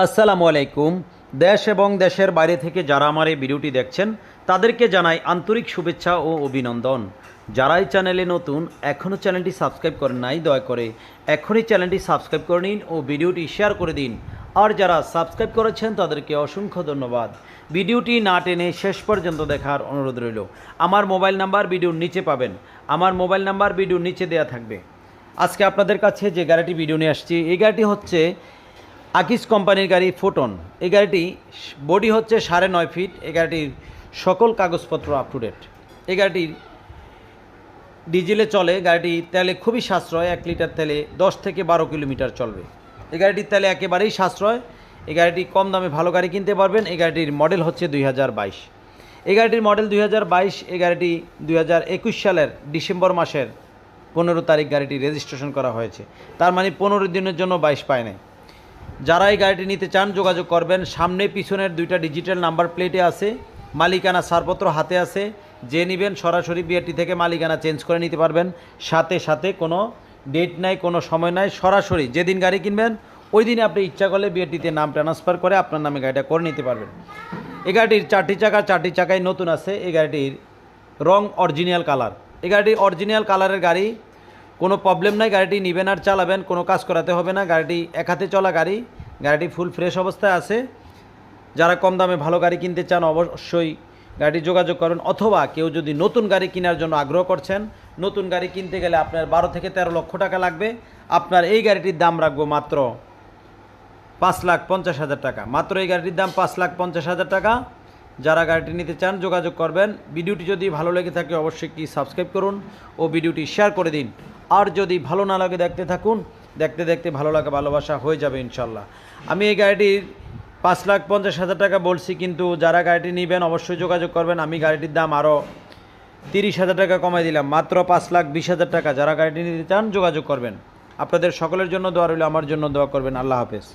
আসসালামু আলাইকুম। দেশ এবং দেশের বাইরে থেকে যারা আমার এই ভিডিওটি দেখছেন, তাদেরকে জানাই আন্তরিক শুভেচ্ছা ও অভিনন্দন। যারা এই চ্যানেলে নতুন, এখনও চ্যানেলটি সাবস্ক্রাইব করেন নাই, দয়া করে এখনই চ্যানেলটি সাবস্ক্রাইব করে নিন ও ভিডিওটি শেয়ার করে দিন। আর যারা সাবস্ক্রাইব করেছেন, তাদেরকে অসংখ্য ধন্যবাদ। ভিডিওটি না টেনে শেষ পর্যন্ত দেখার অনুরোধ রইল। আমার মোবাইল নাম্বার ভিডিওর নিচে পাবেন। আমার মোবাইল নাম্বার ভিডিওর নিচে দেওয়া থাকবে। আজকে আপনাদের কাছে যে গাড়িটি ভিডিও নিয়ে আসছি, এই গাড়িটি হচ্ছে আকিস কোম্পানির গাড়ি ফোটন এই গাড়িটি বডি হচ্ছে সাড়ে নয় ফিট এই গাড়িটির সকল কাগজপত্র আপ টু ডেট এই গাড়িটির ডিজেলে চলে। গাড়িটি তেলে খুবই সাশ্রয়। এক লিটার তেলে দশ থেকে বারো কিলোমিটার চলবে। এই গাড়িটির তেলে একেবারেই সাশ্রয়। এই গাড়িটি কম দামে ভালো গাড়ি কিনতে পারবেন। এই গাড়িটির মডেল হচ্ছে দুই হাজার বাইশ। এই গাড়িটির মডেল দুই হাজার বাইশ, এই গাড়িটি দুই হাজার একুশ সালের ডিসেম্বর মাসের পনেরো তারিখ গাড়িটি রেজিস্ট্রেশন করা হয়েছে। তার মানে পনেরো দিনের জন্য বাইশ পায় নাই। যারা এই গাড়িটি নিতে চান, যোগাযোগ করবেন। সামনে পিছনের দুইটা ডিজিটাল নাম্বার প্লেটে আছে। মালিকানা ছাড়পত্র হাতে আছে। যে নেবেন সরাসরি বিআরটি থেকে মালিকানা চেঞ্জ করে নিতে পারবেন। সাথে সাথে কোনো ডেট নাই, কোনো সময় নাই, সরাসরি যেদিন গাড়ি কিনবেন, ওই দিনে আপনি ইচ্ছা করলে বিআরটিতে নাম ট্রান্সফার করে আপনার নামে গাড়িটা করে নিতে পারবেন। এই গাড়িটির চারটি চাকা, চারটি চাকায় নতুন আছে। এই গাড়িটির রং অরিজিনাল কালার এই গাড়িটি অরিজিনাল কালারের গাড়ি কোনো প্রবলেম নাই, গাড়িটি নেবেন আর চালাবেন, কোনো কাজ করাতে হবে না, গাড়িটি এক হাতে চলা গাড়ি, গাড়িটি ফুল ফ্রেশ অবস্থায় আছে। যারা কম দামে ভালো গাড়ি কিনতে চান, অবশ্যই গাড়ি যোগাযোগ করুন, অথবা কেউ যদি নতুন গাড়ি কেনার জন্য আগ্রহ করছেন, নতুন গাড়ি কিনতে গেলে আপনার বারো থেকে তেরো লক্ষ টাকা লাগবে। আপনার এই গাড়িটির দাম রাখব মাত্র পাঁচ লাখ পঞ্চাশ হাজার টাকা। মাত্র এই গাড়িটির দাম পাঁচ লাখ পঞ্চাশ হাজার টাকা। যারা গাড়িটি নিতে চান, যোগাযোগ করবেন। ভিডিওটি যদি ভালো লেগে থাকে, অবশ্যই কি সাবস্ক্রাইব করুন ও ভিডিওটি শেয়ার করে দিন। আর যদি ভালো না লাগে দেখতে থাকুন, দেখতে দেখতে ভালো লাগা, ভালোবাসা হয়ে যাবে ইনশাল্লাহ। আমি এই গাড়িটির পাঁচ লাখ পঞ্চাশ হাজার টাকা বলছি, কিন্তু যারা গাড়িটি নেবেন অবশ্যই যোগাযোগ করবেন। আমি গাড়িটির দাম আরও তিরিশ হাজার টাকা কমাই দিলাম, মাত্র পাঁচ লাখ বিশ হাজার টাকা। যারা গাড়িটি নিতে চান, যোগাযোগ করবেন। আপনাদের সকলের জন্য দোয়া রইল, আমার জন্য দোয়া করবেন। আল্লাহ হাফেজ।